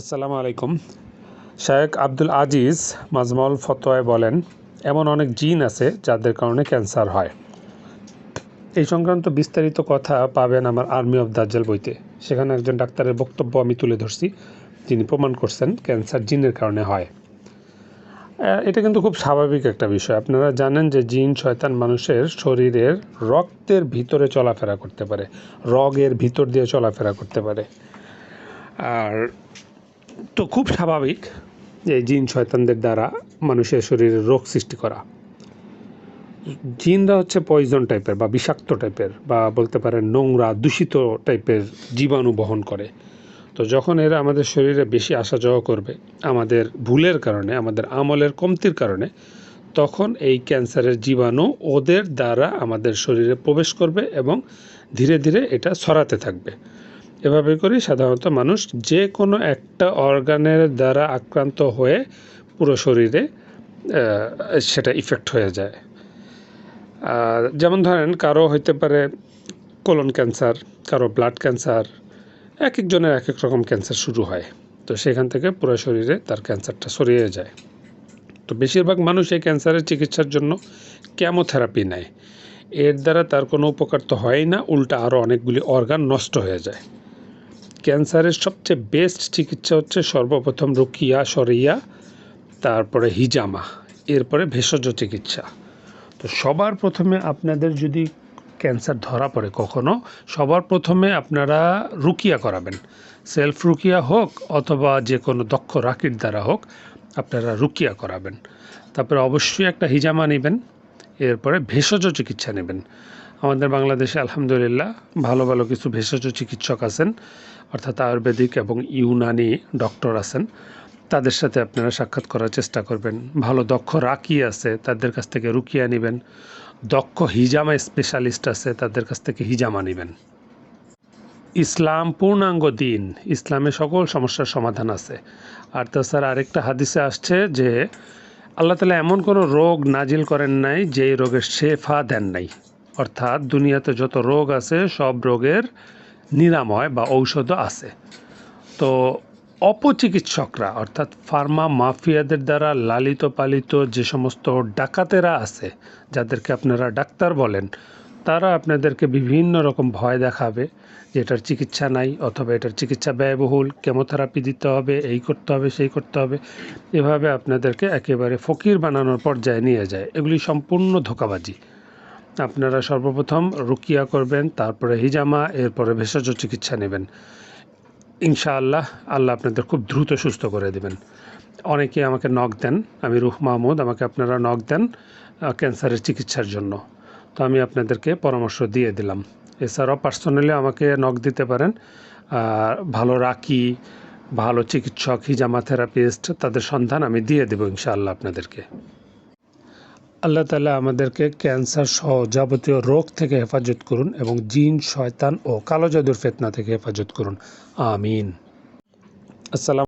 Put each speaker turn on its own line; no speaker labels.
আসসালামু আলাইকুম। শায়েক আব্দুল আজিজ মাজমাউল ফতোয়ায় বলেন, এমন অনেক জিন আছে যাদের কারণে ক্যান্সার হয়। এই সংক্রান্ত বিস্তারিত কথা পাবেন আমার আর্মি অফ দাজ্জাল বইতে। সেখানে একজন ডাক্তারের বক্তব্য আমি তুলে ধরছি, যিনি প্রমাণ করছেন ক্যান্সার জিনের কারণে হয়। এটা কিন্তু খুব স্বাভাবিক একটা বিষয়। আপনারা জানেন যে জিন শয়তান মানুষের শরীরের রক্তের ভিতরে চলাফেরা করতে পারে, রগের ভিতর দিয়ে চলাফেরা করতে পারে। আর তো খুব স্বাভাবিক যে জিন শয়তানদের দ্বারা মানুষের শরীরে রোগ সৃষ্টি করা। জিনরা হচ্ছে পয়জন টাইপের বা বিষাক্ত টাইপের বা বলতে পারেন নোংরা, দূষিত টাইপের জীবাণু বহন করে। তো যখন এরা আমাদের শরীরে বেশি আসা যাওয়া করবে, আমাদের ভুলের কারণে, আমাদের আমলের কমতির কারণে, তখন এই ক্যান্সারের জীবাণু ওদের দ্বারা আমাদের শরীরে প্রবেশ করবে এবং ধীরে ধীরে এটা ছড়াতে থাকবে। এভাবে করি সাধারণত মানুষ যে কোনো একটা অর্গানের দ্বারা আক্রান্ত হয়ে পুরো শরীরে সেটা ইফেক্ট হয়ে যায়। যেমন ধরেন কারও হইতে পারে কোলন ক্যান্সার কারও ব্লাড ক্যান্সার এক একজনের এক এক রকম ক্যান্সার শুরু হয়। তো সেখান থেকে পুরো শরীরে তার ক্যান্সারটা সরিয়ে যায়। তো বেশিরভাগ মানুষ এই ক্যান্সারের চিকিৎসার জন্য ক্যামোথেরাপি নেয়। এর দ্বারা তার কোনো উপকার তো হয়ই না, উল্টা আরও অনেকগুলি অর্গান নষ্ট হয়ে যায়। ক্যান্সারের সবচেয়ে বেস্ট চিকিৎসা হচ্ছে সর্বপ্রথম রুকিয়া সরিয়া, তারপরে হিজামা, এরপরে ভেষজ চিকিৎসা। তো সবার প্রথমে আপনাদের যদি ক্যান্সার ধরা পড়ে কখনো, সবার প্রথমে আপনারা রুকিয়া করাবেন। সেলফ রুকিয়া হোক অথবা যে কোনো দক্ষ রাকির দ্বারা হোক, আপনারা রুকিয়া করাবেন। তারপরে অবশ্যই একটা হিজামা নেবেন, এরপরে ভেষজ চিকিৎসা নেবেন। আমাদের বাংলাদেশে আলহামদুলিল্লাহ ভালো ভালো কিছু ভেষজ চিকিৎসক আছেন, অর্থাৎ আয়ুর্বেদিক এবং ইউনানি ডক্টর আছেন। তাদের সাথে আপনারা সাক্ষাৎ করার চেষ্টা করবেন। ভালো দক্ষ রাকি আছে, তাদের কাছ থেকে রুকিয়া নেবেন। দক্ষ হিজামা স্পেশালিস্ট আছে, তাদের কাছ থেকে হিজামা নেবেন। ইসলাম পূর্ণাঙ্গ দিন, ইসলামে সকল সমস্যার সমাধান আছে। আর তাছাড়া আরেকটা হাদিসে আসছে যে, আল্লাহ তালা এমন কোনো রোগ নাজিল করেন নাই যে রোগের শেফা দেন নাই। অর্থাৎ দুনিয়াতে যত রোগ আছে, সব রোগের নিরাময় বা ঔষধও আছে। তো অপচিকিৎসকরা, অর্থাৎ ফার্মা মাফিয়াদের দ্বারা লালিত পালিত যে সমস্ত ডাকাতেরা আছে, যাদেরকে আপনারা ডাক্তার বলেন, তারা আপনাদেরকে বিভিন্ন রকম ভয় দেখাবে যে এটার চিকিৎসা নাই অথবা এটার চিকিৎসা ব্যয়বহুল, কেমোথেরাপি দিতে হবে, এই করতে হবে, সেই করতে হবে। এভাবে আপনাদেরকে একেবারে ফকির বানানোর পর্যায়ে নিয়ে যায়। এগুলি সম্পূর্ণ ধোকাবাজি। আপনারা সর্বপ্রথম রুকিয়া করবেন, তারপরে হিজামা, এরপরে ভেষজ চিকিৎসা নেবেন। ইনশাআল্লাহ আল্লাহ আপনাদের খুব দ্রুত সুস্থ করে দেবেন। অনেকে আমাকে নক দেন, আমি রুহ মাহমুদ, আমাকে আপনারা নক দেন ক্যান্সারের চিকিৎসার জন্য। তো আমি আপনাদেরকে পরামর্শ দিয়ে দিলাম। এছাড়াও পার্সোনালি আমাকে নক দিতে পারেন ভালো রাকি ভালো চিকিৎসক, হিজামা থেরাপিস্ট তাদের সন্ধান আমি দিয়ে দেবো ইনশাআল্লাহ আপনাদেরকে। আল্লাহ তালা আমাদেরকে ক্যান্সার সহ যাবতীয় রোগ থেকে হেফাজত করুন এবং জিন, শয়তান ও কালো জাদুর ফেতনা থেকে হেফাজত করুন। আমিন। আসসালাম